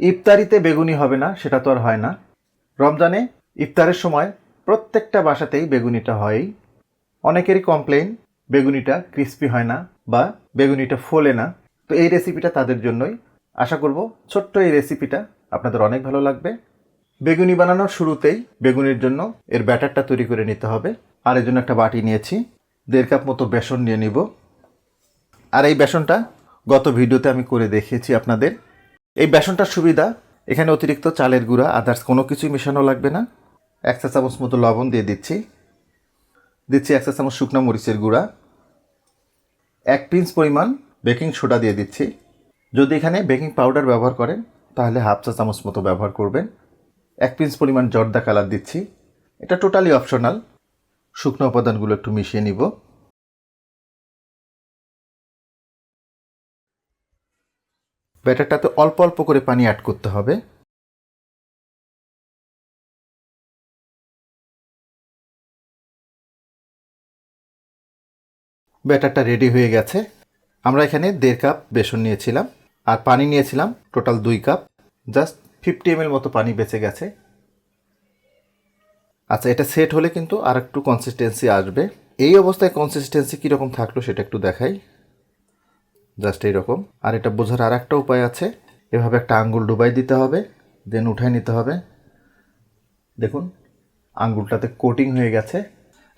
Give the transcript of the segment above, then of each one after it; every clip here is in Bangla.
ইফতারিতে বেগুনি হবে না, সেটা তো আর হয় না। রমজানে ইফতারের সময় প্রত্যেকটা বাসাতেই বেগুনিটা হয়ই। অনেকেরই কমপ্লেন বেগুনিটা ক্রিস্পি হয় না বা বেগুনিটা ফোলে না। তো এই রেসিপিটা তাদের জন্যই। আশা করব ছোট্ট এই রেসিপিটা আপনাদের অনেক ভালো লাগবে। বেগুনি বানানোর শুরুতেই বেগুনির জন্য এর ব্যাটারটা তৈরি করে নিতে হবে। আর এর জন্য একটা বাটি নিয়েছি। দেড় কাপ মতো বেসন নিয়ে নিব। আর এই বেসনটা গত ভিডিওতে আমি করে দেখিয়েছি আপনাদের। এই বেসনটার সুবিধা, এখানে অতিরিক্ত চালের গুঁড়া আদার্স কোনো কিছুই মেশানো লাগবে না। এক চা চামচ মতো লবণ দিয়ে দিচ্ছি। দিচ্ছি এক চা চামচ শুকনো মরিচের গুঁড়া। এক পিঞ্চ পরিমাণ বেকিং সোডা দিয়ে দিচ্ছি। যদি এখানে বেকিং পাউডার ব্যবহার করেন, তাহলে হাফ চা চামচ মতো ব্যবহার করবেন। এক পিঞ্চ পরিমাণ জর্দা কালার দিচ্ছি। এটা টোটালি অপশনাল। শুকনো উপাদানগুলো একটু মিশিয়ে নিব। ব্যাটারটাতে অল্প অল্প করে পানি অ্যাড করতে হবে। ব্যাটারটা রেডি হয়ে গেছে। আমরা এখানে দেড় কাপ বেসন নিয়েছিলাম, আর পানি নিয়েছিলাম টোটাল দুই কাপ। জাস্ট ফিফটি এম মতো পানি বেঁচে গেছে। আচ্ছা এটা সেট হলে কিন্তু আর একটু কনসিস্টেন্সি আসবে। এই অবস্থায় কনসিস্টেন্সি কীরকম থাকল সেটা একটু দেখাই। জাস্ট এইরকম। আর এটা বোঝার আর একটা উপায় আছে, এভাবে একটা আঙ্গুল ডুবাই দিতে হবে দেন উঠায় নিতে হবে। দেখুন, আঙ্গুলটাতে কোটিং হয়ে গেছে।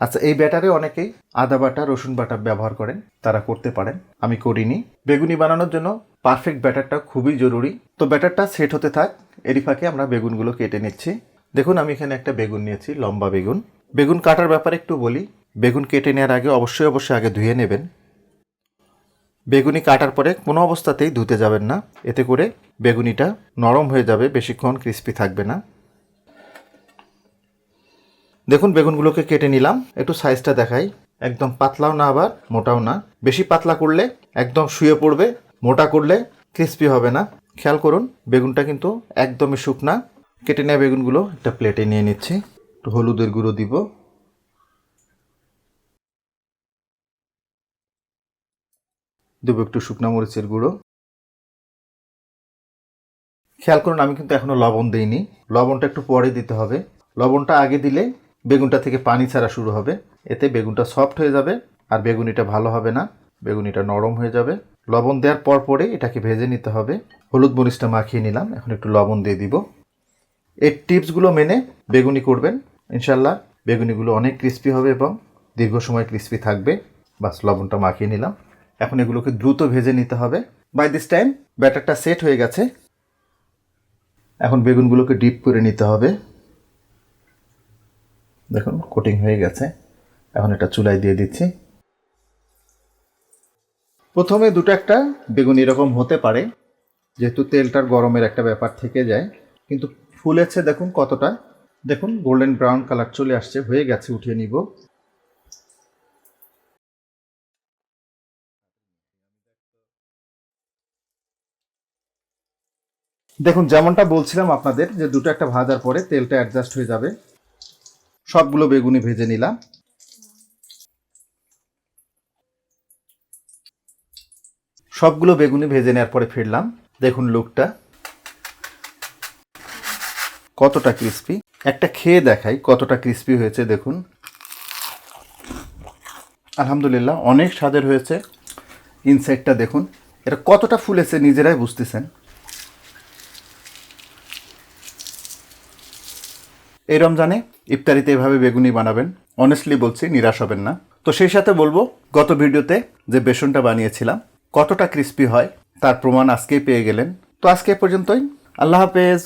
আচ্ছা এই ব্যাটারে অনেকেই আদা বাটা, রসুন বাটা ব্যবহার করেন, তারা করতে পারেন, আমি করিনি। বেগুনি বানানোর জন্য পারফেক্ট ব্যাটারটা খুবই জরুরি। তো ব্যাটারটা সেট হতে থাক, এরই ফাঁকে আমরা বেগুনগুলো কেটে নিচ্ছি। দেখুন, আমি এখানে একটা বেগুন নিয়েছি, লম্বা বেগুন। বেগুন কাটার ব্যাপারে একটু বলি। বেগুন কেটে নেওয়ার আগে অবশ্যই অবশ্যই আগে ধুয়ে নেবেন। বেগুনি কাটার পরে কোনো অবস্থাতেই ধুতে যাবেন না। এতে করে বেগুনিটা নরম হয়ে যাবে, বেশিক্ষণ ক্রিস্পি থাকবে না। দেখুন, বেগুনগুলোকে কেটে নিলাম। একটু সাইজটা দেখাই। একদম পাতলাও না আবার, মোটাও না। বেশি পাতলা করলে একদম শুয়ে পড়বে, মোটা করলে ক্রিস্পি হবে না। খেয়াল করুন, বেগুনটা কিন্তু একদমই শুকনা। কেটে নেওয়া বেগুনগুলো একটা প্লেটে নিয়ে নিচ্ছি। একটু হলুদের গুঁড়ো দিব। দেবো একটু শুকনো মরিচের গুঁড়ো। খেয়াল করুন, আমি কিন্তু এখনও লবণ দিইনি। লবণটা একটু পরে দিতে হবে। লবণটা আগে দিলে বেগুনটা থেকে পানি ছাড়া শুরু হবে। এতে বেগুনটা সফট হয়ে যাবে আর বেগুনিটা ভালো হবে না। বেগুনিটা নরম হয়ে যাবে। লবণ দেওয়ার পর পরে এটাকে ভেজে নিতে হবে। হলুদ মরিচটা মাখিয়ে নিলাম। এখন একটু লবণ দিয়ে দিব। এই টিপসগুলো মেনে বেগুনি করবেন। ইনশাল্লাহ বেগুনিগুলো অনেক ক্রিস্পি হবে এবং দীর্ঘ সময় ক্রিস্পি থাকবে। বাস লবণটা মাখিয়ে নিলাম। এখন এগুলোকে দ্রুত ভেজে নিতে হবে। বাই দিস টাইম ব্যাটারটা সেট হয়ে গেছে। এখন বেগুনগুলোকে ডিপ করে নিতে হবে। দেখুন কোটিং হয়ে গেছে। এখন এটা চুলায় দিয়ে দিচ্ছি। প্রথমে দুটো একটা বেগুন এরকম হতে পারে, যেহেতু তেলটার গরমের একটা ব্যাপার থেকে যায়। কিন্তু ফুলেছে, দেখুন কতটা। দেখুন গোল্ডেন ব্রাউন কালার চলে আসছে, হয়ে গেছে, উঠিয়ে নিব। দেখুন, যেমনটা বলছিলাম আপনাদের যে দুটো একটা ভাজার পরে তেলটা অ্যাডজাস্ট হয়ে যাবে। সবগুলো বেগুনি ভেজে নিলাম। সবগুলো বেগুনি ভেজে নেওয়ার পরে ফিরলাম দেখুন লুকটা কতটা ক্রিস্পি একটা খেয়ে দেখাই কতটা ক্রিস্পি হয়েছে, দেখুন। আলহামদুলিল্লাহ, অনেক স্বাদের হয়েছে। ইনসাইডটা দেখুন এটা কতটা ফুলেছে নিজেরাই বুঝতেছেন। এই রমজানে ইফতারিতে এভাবে বেগুনি বানাবেন। অনেস্টলি বলছি, নিরাশ হবেন না। তো সেই সাথে বলব, গত ভিডিওতে যে বেসনটা বানিয়েছিলাম, কতটা ক্রিস্পি হয়, তার প্রমাণ আজকেই পেয়ে গেলেন। তো আজকে পর্যন্তই। আল্লাহ হাফেজ।